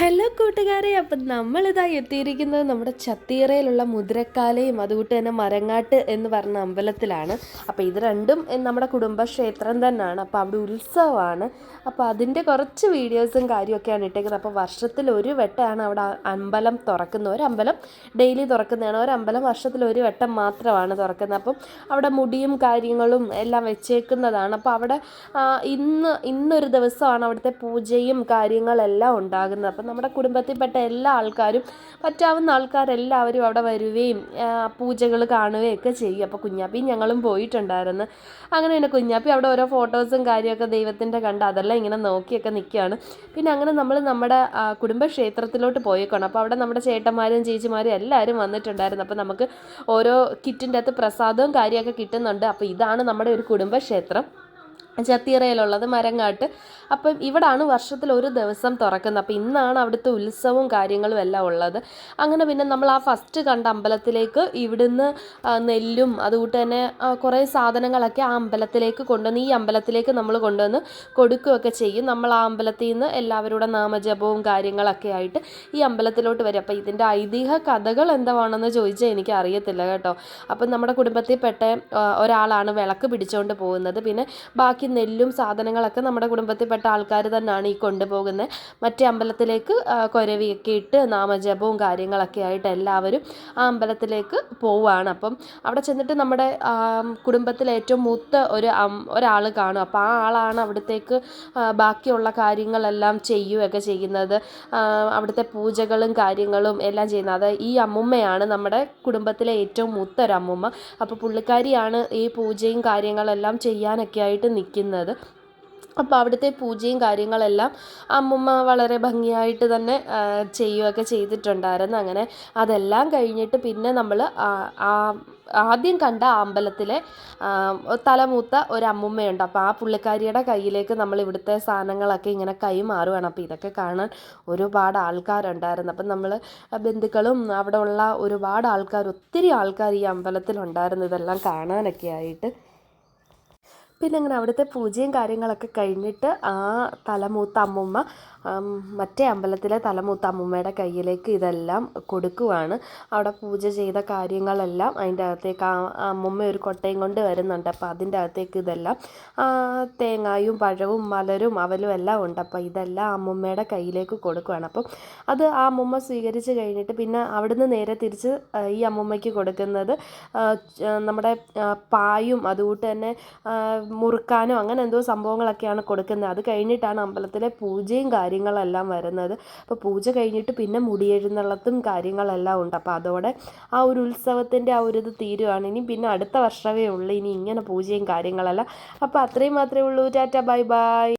Hello കൂട്ടുകാരെ. അപ്പം നമ്മളിതാ എത്തിയിരിക്കുന്നത് നമ്മുടെ ചത്തീറയിലുള്ള മുദ്രക്കാലയും അതുകൊണ്ട് തന്നെ മരങ്ങാട്ട് എന്ന് പറഞ്ഞ അമ്പലത്തിലാണ്. അപ്പോൾ ഇത് രണ്ടും നമ്മുടെ കുടുംബക്ഷേത്രം തന്നെയാണ്. അപ്പോൾ അവിടെ ഉത്സവമാണ്. അപ്പോൾ അതിന്റെ കുറച്ച് വീഡിയോസും കാര്യമൊക്കെയാണ് ഇട്ടേക്കുന്നത്. അപ്പോൾ വർഷത്തിൽ ഒരു വട്ടമാണ് അവിടെ അമ്പലം തുറക്കുന്നത്. ഒരു അമ്പലം ഡെയിലി തുറക്കുന്നതാണ്. ഒരു അമ്പലം വർഷത്തിൽ ഒരു വട്ടം മാത്രമാണ് തുറക്കുന്നത്. അപ്പം അവിടെ മുടിയും കാര്യങ്ങളും എല്ലാം വെച്ചേക്കുന്നതാണ്. അപ്പോൾ അവിടെ ഇന്ന് ഇന്നൊരു ദിവസമാണ് അവിടുത്തെ പൂജയും കാര്യങ്ങളെല്ലാം ഉണ്ടാകുന്നത്. അപ്പം നമ്മുടെ കുടുംബത്തിൽപ്പെട്ട എല്ലാ ആൾക്കാരും പറ്റാവുന്ന ആൾക്കാരെല്ലാവരും അവിടെ വരികയും പൂജകൾ കാണുകയും ഒക്കെ ചെയ്യും. അപ്പോൾ കുഞ്ഞാപ്പി ഞങ്ങളും പോയിട്ടുണ്ടായിരുന്നു. അങ്ങനെ തന്നെ കുഞ്ഞാപ്പി അവിടെ ഓരോ ഫോട്ടോസും കാര്യമൊക്കെ ദൈവത്തിന്റെ കണ്ട് അതെല്ലാം ഇങ്ങനെ നോക്കിയൊക്കെ നിൽക്കുകയാണ്. പിന്നെ അങ്ങനെ നമ്മൾ നമ്മുടെ കുടുംബക്ഷേത്രത്തിലോട്ട് പോയേക്കാണ്. അപ്പോൾ അവിടെ നമ്മുടെ ചേട്ടന്മാരും ചേച്ചിമാരും എല്ലാവരും വന്നിട്ടുണ്ടായിരുന്നു. അപ്പോൾ നമുക്ക് ഓരോ കിറ്റിന്റെ അകത്ത് പ്രസാദവും കാര്യമൊക്കെ കിട്ടുന്നുണ്ട്. അപ്പോൾ ഇതാണ് നമ്മുടെ ഒരു കുടുംബക്ഷേത്രം. ചത്തീറയിലുള്ളത് മരങ്ങാട്ട്. അപ്പം ഇവിടാണ് വർഷത്തിൽ ഒരു ദിവസം തുറക്കുന്നത്. അപ്പം ഇന്നാണ് അവിടുത്തെ ഉത്സവവും കാര്യങ്ങളും എല്ലാം ഉള്ളത്. അങ്ങനെ പിന്നെ നമ്മൾ ആ ഫസ്റ്റ് കണ്ട അമ്പലത്തിലേക്ക് ഇവിടുന്ന് നെല്ലും അതുകൂട്ട് തന്നെ കുറേ സാധനങ്ങളൊക്കെ ആ അമ്പലത്തിലേക്ക് കൊണ്ടുവന്ന് ഈ അമ്പലത്തിലേക്ക് നമ്മൾ കൊണ്ടുവന്ന് കൊടുക്കുകയൊക്കെ ചെയ്യും. നമ്മൾ ആ അമ്പലത്തിൽ നിന്ന് എല്ലാവരുടെ നാമജപവും കാര്യങ്ങളൊക്കെ ആയിട്ട് ഈ അമ്പലത്തിലോട്ട് വരും. അപ്പം ഇതിന്റെ ഐതിഹ്യ കഥകൾ എന്താണെന്ന് ചോദിച്ചാൽ എനിക്ക് അറിയത്തില്ല കേട്ടോ. അപ്പം നമ്മുടെ കുടുംബത്തിൽപ്പെട്ട ഒരാളാണ് വിളക്ക് പിടിച്ചുകൊണ്ട് പോകുന്നത്. പിന്നെ ബാക്കി നെല്ലും സാധനങ്ങളൊക്കെ നമ്മുടെ കുടുംബത്തിൽപ്പെട്ട ആൾക്കാർ തന്നെയാണ് ഈ കൊണ്ടുപോകുന്നത്. മറ്റേ അമ്പലത്തിലേക്ക് കുരവിയൊക്കെ ഇട്ട് നാമജപവും കാര്യങ്ങളൊക്കെ ആയിട്ട് എല്ലാവരും ആ അമ്പലത്തിലേക്ക് പോവുകയാണ്. അപ്പം അവിടെ ചെന്നിട്ട് നമ്മുടെ കുടുംബത്തിലെ ഏറ്റവും മൂത്ത ഒരു ഒരാൾ കാണും. അപ്പോൾ ആ ആളാണ് അവിടത്തേക്ക് ബാക്കിയുള്ള കാര്യങ്ങളെല്ലാം ചെയ്യുകയൊക്കെ ചെയ്യുന്നത്. അവിടുത്തെ പൂജകളും കാര്യങ്ങളും എല്ലാം ചെയ്യുന്നത്. അത് ഈ അമ്മുമ്മയാണ് നമ്മുടെ കുടുംബത്തിലെ ഏറ്റവും മൂത്ത ഒരു അമ്മുമ്മ. അപ്പോൾ പുള്ളിക്കാരിയാണ് ഈ പൂജയും കാര്യങ്ങളെല്ലാം ചെയ്യാനൊക്കെ ആയിട്ട് നിൽക്കുന്നത്. ഇരിക്കുന്നത് അപ്പോൾ അവിടുത്തെ പൂജയും കാര്യങ്ങളെല്ലാം അമ്മമ്മ വളരെ ഭംഗിയായിട്ട് തന്നെ ചെയ്യുകയൊക്കെ ചെയ്തിട്ടുണ്ടായിരുന്നു. അങ്ങനെ അതെല്ലാം കഴിഞ്ഞിട്ട് പിന്നെ നമ്മൾ ആദ്യം കണ്ട അമ്പലത്തിലെ തലമൂത്ത ഒരു അമ്മുമ്മയുണ്ട് അപ്പോൾ ആ പുള്ളിക്കാരിയുടെ കയ്യിലേക്ക് നമ്മൾ ഇവിടുത്തെ സാധനങ്ങളൊക്കെ ഇങ്ങനെ കൈമാറുകയാണ് അപ്പോൾ ഇതൊക്കെ കാണാൻ ഒരുപാട് ആൾക്കാരുണ്ടായിരുന്നു. അപ്പം നമ്മൾ ബന്ധുക്കളും അവിടെ ഉള്ള ഒരുപാട് ആൾക്കാർ ഒത്തിരി ആൾക്കാർ ഈ അമ്പലത്തിലുണ്ടായിരുന്നു. ഇതെല്ലാം കാണാനൊക്കെ ആയിട്ട്. പിന്നെ അങ്ങനെ അവിടുത്തെ പൂജയും കാര്യങ്ങളൊക്കെ കഴിഞ്ഞിട്ട് ആ തലമൂത്ത അമ്മുമ്മ മറ്റേ അമ്പലത്തിലെ തലമൂത്ത അമ്മുമ്മയുടെ കയ്യിലേക്ക് ഇതെല്ലാം കൊടുക്കുവാണ്. അവിടെ പൂജ ചെയ്ത കാര്യങ്ങളെല്ലാം അതിന്റെ അകത്തേക്ക് ആ അമ്മുമ്മ ഒരു കൊട്ടയും കൊണ്ട് വരുന്നുണ്ട്. അപ്പോൾ അതിന്റെ അകത്തേക്ക് ഇതെല്ലാം തേങ്ങായും പഴവും മലരും അവലും എല്ലാം ഉണ്ട്. അപ്പോൾ ഇതെല്ലാം അമ്മുമ്മയുടെ കയ്യിലേക്ക് കൊടുക്കുവാണ്. അപ്പം അത് ആ അമ്മുമ്മ സ്വീകരിച്ച് കഴിഞ്ഞിട്ട് പിന്നെ അവിടുന്ന് നേരെ തിരിച്ച് ഈ അമ്മുമ്മയ്ക്ക് കൊടുക്കുന്നത് നമ്മുടെ പായും അതുകൂട്ട് തന്നെ മുറുക്കാനോ അങ്ങനെ എന്തോ സംഭവങ്ങളൊക്കെയാണ് കൊടുക്കുന്നത്. അത് കഴിഞ്ഞിട്ടാണ് അമ്പലത്തിലെ പൂജയും കാര്യങ്ങളെല്ലാം വരുന്നത്. അപ്പോൾ പൂജ കഴിഞ്ഞിട്ട് പിന്നെ മുടിയെഴുന്നള്ളത്തും കാര്യങ്ങളെല്ലാം ഉണ്ട്. അപ്പോൾ അതോടെ ആ ഒരു ഉത്സവത്തിന്റെ ആ ഒരു ഇത് തീരുവാണ്. ഇനി പിന്നെ അടുത്ത വർഷമേ ഉള്ളൂ. ഇനി ഇങ്ങനെ പൂജയും കാര്യങ്ങളെല്ലാം. അപ്പോൾ അത്രയും മാത്രമേ ഉള്ളൂ. Tata bye bye.